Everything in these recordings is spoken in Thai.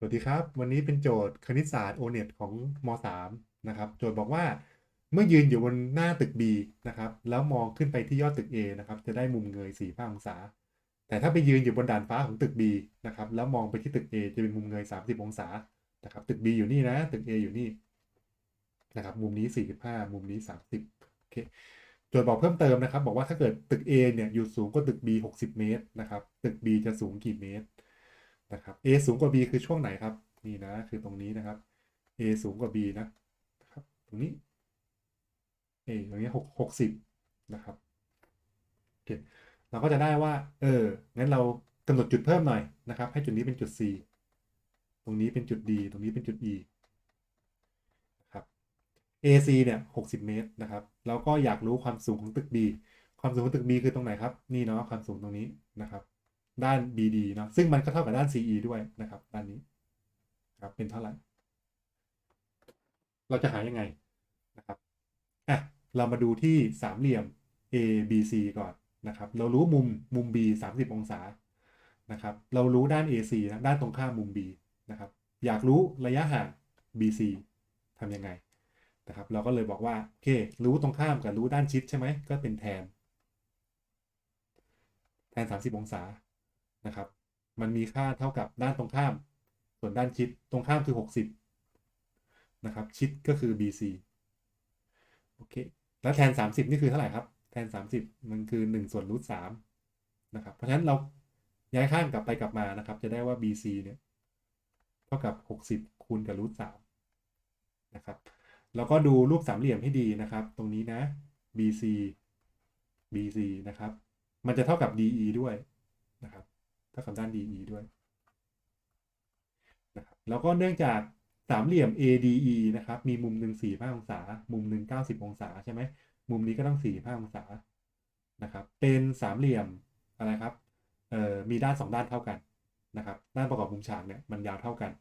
สวัสดีครับ วันนี้เป็นโจทย์คณิตศาสตร์ O-NET ของม .3 นะครับ โจทย์บอกว่าเมื่อยืนอยู่บนหน้าตึก B นะครับ แล้วมองขึ้นไปที่ยอดตึก A นะครับ จะได้มุมเงย45องศา แต่ถ้าไปยืนอยู่บนด่านฟ้าของตึก B นะครับ แล้วมองไปที่ตึก A จะเป็นมุมเงย 30 องศา นะครับ ตึก B อยู่นี่นะ ตึก A อยู่นี่นะครับ มุมนี้ 45 มุมนี้ 30 โอเค โจทย์บอกเพิ่มเติมนะครับ บอกว่าถ้าเกิดตึก A เนี่ยอยู่สูงกว่าตึก B 60 เมตร นะครับ ตึก B จะสูงกี่เมตร นะครับ A สูงกว่า B คือช่วงไหนครับ นี่นะ คือตรงนี้นะครับ A สูงกว่า B นะนะครับ ตรงนี้ A ตรงนี้หกหกสิบนะครับโอเคเราก็จะได้ว่า เออ งั้นเรากำหนดจุดเพิ่มหน่อยนะครับ ให้จุดนี้เป็นจุด C ตรงนี้เป็นจุด D ตรงนี้เป็นจุด E นะครับ AC เนี่ย60 เมตรนะครับ แล้วก็อยากรู้ความสูงของตึก B ความสูงของตึก B คือตรงไหนครับ นี่เนาะ ความสูงตรงนี้นะครับ ด้าน BD เนาะซึ่งมันก็เท่ากับด้าน CE ด้วยนะครับ ด้านนี้ครับเป็นเท่าไหร่ เราจะหายังไงนะครับอะเรามาดูที่สามเหลี่ยม ABC ก่อนนะครับ เรารู้มุมมุม B 30 องศานะครับ เรารู้ด้าน AC นะด้านตรงข้ามมุม B นะครับ อยากรู้ระยะห่าง BC ทำยังไงนะครับ เราก็เลยบอกว่าโอเค รู้ตรงข้ามกับรู้ด้านชิดใช่ไหมก็เป็นแทน แทน 30 องศา นะครับ มันมีค่าเท่ากับด้านตรงข้าม ส่วนด้านชิดตรงข้ามคือ 60 นะครับ ชิดก็คือ BC โอเค แล้วแทน 30 นี่คือเท่าไหร่ครับ แทน 30 มันคือ 1 ส่วนรูท3นะครับ เพราะฉะนั้นเราย้ายข้างกลับไปกลับมานะครับ จะได้ว่า BC เนี่ยเท่ากับ 60 คูณกับรูท3นะครับ แล้วก็ดูรูปสามเหลี่ยมให้ดีนะครับ ตรงนี้นะ BC BC นะครับ มันจะเท่ากับ DE ด้วยนะครับ เท่ากับด้าน DE ด้วยนะครับแล้วก็เนื่องจากสามเหลี่ยม ADE นะครับ มีมุมหนึ่ง45องศา มุมหนึ่ง90 องศาใช่ไหม มุมนี้ก็ต้อง45องศานะครับ เป็นสามเหลี่ยมอะไรครับ เอ่อ มีด้านสองด้านเท่ากันนะครับ ด้านประกอบมุมฉากเนี่ยมันยาวเท่ากัน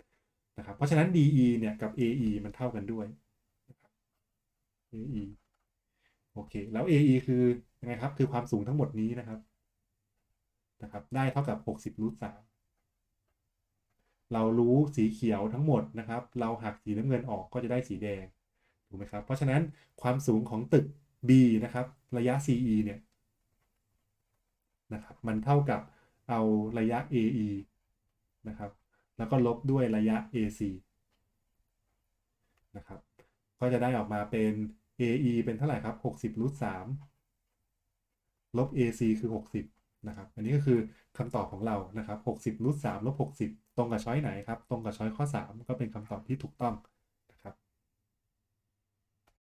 นะครับ เพราะฉะนั้น DE เนี่ยกับ AE มันเท่ากันด้วย AE โอเค แล้ว AE คือยังไงครับ คือความสูงทั้งหมดนี้นะครับ นะครับ ได้เท่ากับ 60รูท3เรารู้สีเขียวทั้งหมดนะครับ เราหักสีน้ำเงินออกก็จะได้สีแดง ถูกไหมครับ เพราะฉะนั้นความสูงของตึก B นะครับ ระยะ CE เนี่ยนะครับ มันเท่ากับเอาระยะ AE นะครับ แล้วก็ลบด้วยระยะ AC นะครับ ก็จะได้ออกมาเป็น AE เป็นเท่าไหร่ครับ 60รูท3ลบ AC คือ 60 นะครับอันนี้ก็คือคำตอบของเรานะครับ60รูท3ลบ60 ตรงกับช้อยไหนครับ ตรงกับช้อยข้อ 3 ก็เป็นคำตอบที่ถูกต้อง